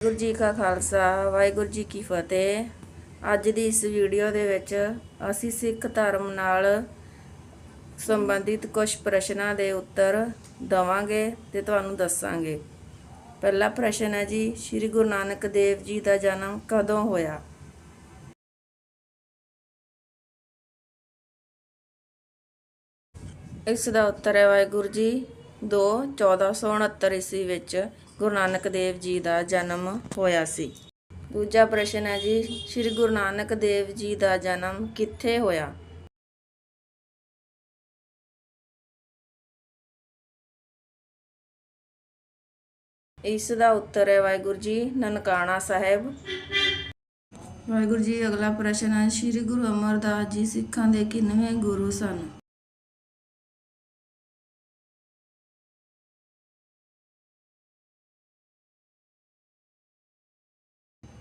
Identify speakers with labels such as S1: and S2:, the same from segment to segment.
S1: ਵਾਹਿਗੁਰੂ ਜੀ ਕਾ ਖਾਲਸਾ, ਵਾਹਿਗੁਰੂ ਜੀ ਕੀ ਫਤਿਹ। ਅੱਜ ਦੀ ਇਸ ਵੀਡੀਓ ਦੇ ਵਿੱਚ ਅਸੀਂ ਸਿੱਖ ਧਰਮ ਨਾਲ ਸੰਬੰਧਿਤ ਕੁਝ ਪ੍ਰਸ਼ਨਾਂ ਦੇ ਉੱਤਰ ਦਵਾਂਗੇ ਤੇ ਤੁਹਾਨੂੰ ਦੱਸਾਂਗੇ। ਪਹਿਲਾ ਪ੍ਰਸ਼ਨ ਹੈ ਜੀ, ਸ੍ਰੀ ਗੁਰੂ ਨਾਨਕ ਦੇਵ ਜੀ ਦਾ ਜਨਮ ਕਦੋਂ ਹੋਇਆ? ਇਸ ਦਾ ਉੱਤਰ ਹੈ ਵਾਹਿਗੁਰੂ ਜੀ 2 1469 ਈਸਵੀ ਵਿੱਚ। ਗੁਰੂ ਨਾਨਕ ਦੇਵ ਜੀ ਦਾ ਜਨਮ ਹੋਇਆ ਸੀ। ਦੂਜਾ ਪ੍ਰਸ਼ਨ ਹੈ ਜੀ, ਸ੍ਰੀ ਗੁਰੂ ਨਾਨਕ ਦੇਵ ਜੀ ਦਾ ਜਨਮ ਕਿੱਥੇ ਹੋਇਆ? ਇਸ ਦਾ ਉੱਤਰ ਹੈ ਵਾਹਿਗੁਰੂ ਜੀ, ਨਨਕਾਣਾ ਸਾਹਿਬ। ਵਾਹਿਗੁਰੂ ਜੀ, ਅਗਲਾ ਪ੍ਰਸ਼ਨ ਹੈ, ਸ੍ਰੀ ਗੁਰੂ ਅਮਰਦਾਸ ਜੀ ਸਿੱਖਾਂ ਦੇ ਕਿੰਨਵੇਂ ਗੁਰੂ ਸਨ?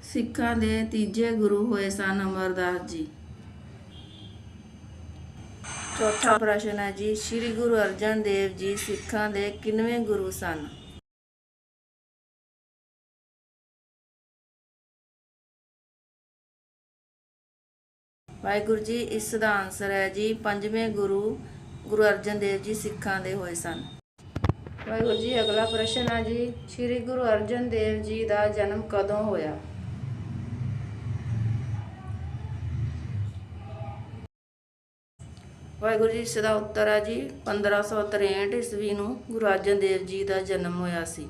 S1: ਸਿੱਖਾਂ ਦੇ ਤੀਜੇ ਗੁਰੂ ਹੋਏ ਸਨ ਅਮਰਦਾਸ ਜੀ। ਚੌਥਾ ਪ੍ਰਸ਼ਨ ਹੈ ਜੀ, ਸ੍ਰੀ ਗੁਰੂ ਅਰਜਨ ਦੇਵ ਜੀ ਸਿੱਖਾਂ ਦੇ ਕਿੰਨਵੇਂ ਗੁਰੂ ਸਨ? ਵਾਹਿਗੁਰੂ ਜੀ, ਇਸ ਦਾ ਆਨਸਰ ਹੈ ਜੀ, ਪੰਜਵੇਂ ਗੁਰੂ ਗੁਰੂ ਅਰਜਨ ਦੇਵ ਜੀ ਸਿੱਖਾਂ ਦੇ ਹੋਏ ਸਨ। ਵਾਹਿਗੁਰੂ ਜੀ, ਅਗਲਾ ਪ੍ਰਸ਼ਨ ਹੈ ਜੀ, ਸ੍ਰੀ ਗੁਰੂ ਅਰਜਨ ਦੇਵ ਜੀ ਦਾ ਜਨਮ ਕਦੋਂ ਹੋਇਆ? ਵਾਹਿਗੁਰੂ ਜੀ, ਇਸ ਦਾ ਉੱਤਰ ਹੈ ਜੀ 1563 ਈਸਵੀ ਨੂੰ ਗੁਰੂ ਅਰਜਨ ਦੇਵ ਜੀ ਦਾ ਜਨਮ ਹੋਇਆ ਸੀ।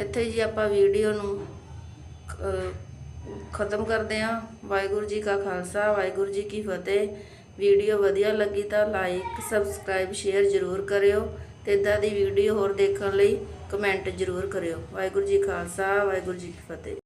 S1: ਇੱਥੇ ਜੀ ਆਪਾਂ ਵੀਡੀਓ ਨੂੰ ਖਤਮ ਕਰਦੇ ਹਾਂ। ਵਾਹਿਗੁਰੂ ਜੀ ਕਾ ਖਾਲਸਾ, ਵਾਹਿਗੁਰੂ ਜੀ ਕੀ ਫਤਿਹ। ਵੀਡੀਓ ਵਧੀਆ ਲੱਗੀ ਤਾਂ ਲਾਈਕ, ਸਬਸਕ੍ਰਾਈਬ, ਸ਼ੇਅਰ ਜ਼ਰੂਰ ਕਰਿਓ ਤੇ ਇਦਾਂ ਦੀ ਵੀਡੀਓ ਹੋਰ ਦੇਖਣ ਲਈ ਕਮੈਂਟ ਜ਼ਰੂਰ ਕਰਿਓ। ਵਾਹਿਗੁਰੂ ਜੀ ਖਾਲਸਾ, ਵਾਹਿਗੁਰੂ ਜੀ ਕੀ ਫਤਿਹ।